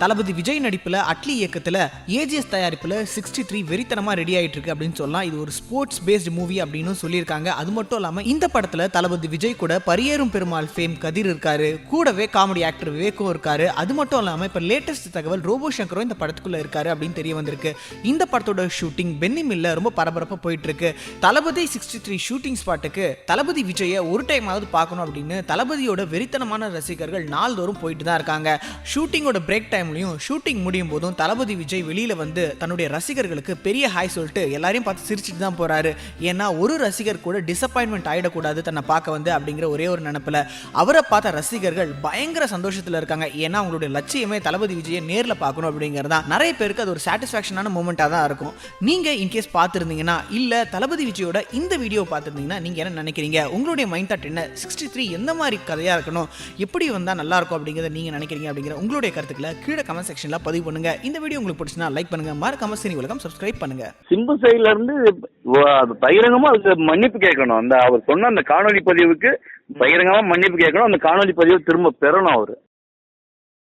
தளபதி விஜய் நடிப்பில் அட்லி இயக்கத்தில் ஏஜிஎஸ் தயாரிப்பில் சிக்ஸ்டி த்ரீ வெறித்தனமாக ரெடி ஆகிட்டு இருக்கு அப்படின்னு சொல்லலாம். இது ஒரு ஸ்போர்ட்ஸ் பேஸ்டு மூவி அப்படின்னு சொல்லியிருக்காங்க. அது மட்டும் இல்லாமல் இந்த படத்தில் தளபதி விஜய் கூட பரியேறும் பெருமாள் ஃபேம் கதிர் இருக்காரு. கூடவே காமெடி ஆக்டர் விவேக்கும் இருக்காரு. அது மட்டும் இல்லாமல் இப்போ லேட்டஸ்ட் தகவல் ரோபோ சங்கரும் இந்த படத்துக்குள்ளே இருக்காரு அப்படின்னு தெரிய வந்திருக்கு. இந்த படத்தோட ஷூட்டிங் பென்னி மில்ல ரொம்ப பரபரப்பாக போயிட்டு இருக்கு தளபதி சிக்ஸ்டி த்ரீ ஷூட்டிங் ஸ்பாட்டுக்கு தளபதி விஜயை ஒரு டைமாவது பார்க்கணும் அப்படின்னு தளபதியோட வெறித்தனமான ரசிகர்கள் நாள்தோறும் போயிட்டு தான் இருக்காங்க ஷூட்டிங்கோட பிரேக் டைம் டைம்லையும் ஷூட்டிங் முடியும் போதும் தளபதி விஜய் வெளியில வந்து தன்னுடைய ரசிகர்களுக்கு பெரிய ஹாய் சொல்லிட்டு எல்லாரையும் பார்த்து சிரிச்சுட்டு தான் போறாரு. ஏன்னா ஒரு ரசிகர் கூட டிசப்பாயின்மெண்ட் ஆகிடக்கூடாது தன்னை பார்க்க வந்து அப்படிங்கிற ஒரே ஒரு நினப்பில். அவரை பார்த்த ரசிகர்கள் பயங்கர சந்தோஷத்தில் இருக்காங்க. ஏன்னா அவங்களுடைய லட்சியமே தளபதி விஜயை நேரில் பார்க்கணும் அப்படிங்கிறது தான் நிறைய பேருக்கு அது ஒரு சாட்டிஸ்ஃபேக்ஷனான மூமெண்ட்டாக தான் இருக்கும். நீங்கள் இன்கேஸ் பார்த்துருந்தீங்கன்னா இல்லை தளபதி விஜயோட இந்த வீடியோ பார்த்துருந்தீங்கன்னா நீங்கள் என்ன நினைக்கிறீங்க? உங்களுடைய மைண்ட் தாட் என்ன? சிக்ஸ்டி த்ரீ எந்த மாதிரி கதையாக இருக்கணும்? எப்படி வந்தால் நல்லா இருக்கும் அப்படிங்கிறத நீங்கள் நினைக்கிறீங்க அப்படிங்கிற உங்களுடைய கருத்துக்களை கீழே கமெண்ட் செக்ஷன்ல பதிவு பண்ணுங்க. இந்த வீடியோ உங்களுக்கு பிடிச்சினா லைக் பண்ணுங்க. மறக்காம சினி உலகம் சப்ஸ்கிரைப் பண்ணுங்க. சிம்பு சைடுல இருந்து அது பகிரங்கமா அதுக்கு மன்னிப்பு கேட்கணும். அந்த அவர் சொன்ன அந்த காணொலி பதிவுக்கு பகிரங்கமா மன்னிப்பு கேட்கணும். அந்த காணொலி பதிவு திரும்ப பெறணும் அவரு.